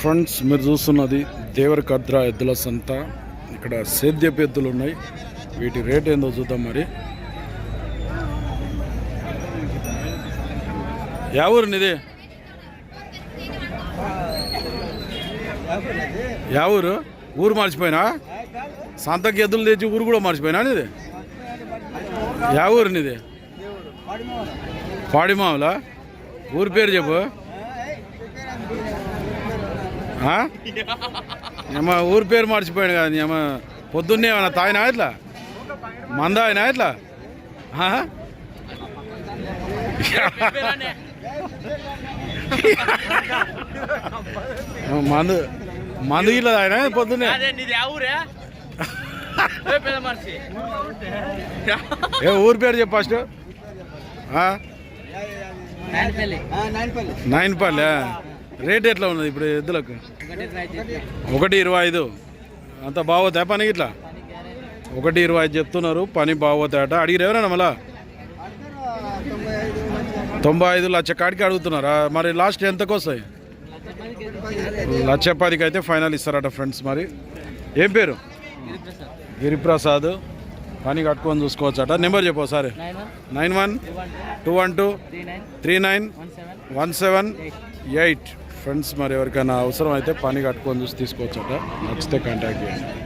Friends మీరు చూస్తున్నది దేవరకద్ర ఎద్దుల సంత. ఇక్కడ సేద్యపు ఎద్దులు ఉన్నాయి. వీటి రేట్ ఏందో చూద్దాం మరి. యా ఊరు నీది? యా ఊరు? ఊరు మర్చిపోయినా? సంతకి ఎద్దులు తెచ్చి ఊరు కూడా మర్చిపోయినా నీది? యా ఊరు పాడిమావులా? ఊరి పేరు చెప్పు. ఏమో ఊరి పేరు మర్చిపోయాడు కదా ఏమో పొద్దున్నే ఏమన్నా తాగినా ఇట్లా? మంద అయినా ఇట్లా? ఆ? మందు మందు ఇట్లా తాగినా పొద్దున్నే? ఏ ఊరి పేరు చెప్పు ఫస్ట్. నైన్ పల్లె రేట్ ఎట్లా ఉన్నది ఇప్పుడు ఎద్దులకు? ఒకటి ఇరవై ఐదు. అంత బాగోతాయా పని ఇట్లా ఒకటి ఇరవై ఐదు చెప్తున్నారు పని బాగోతాయట. అడిగిరు ఎవరైనా మళ్ళా? తొంభై ఐదు లక్ష కాడికి అడుగుతున్నారా? మరి లాస్ట్ ఎంతకు వస్తాయి? లక్ష పదికి అయితే ఫైనల్ ఇస్తారట ఫ్రెండ్స్ మరి. ఏం పేరు? గిరిప్రసాద్. పని కట్టుకొని చూసుకోవచ్చట. నెంబర్ చెప్పు సరే nine one two one two three nine one seven eight. Friends మరి ఎవరికైనా అవసరం అయితే పని కట్టుకొని చూసి తీసుకోవచ్చట. నచ్చితే కాంటాక్ట్ చేయండి.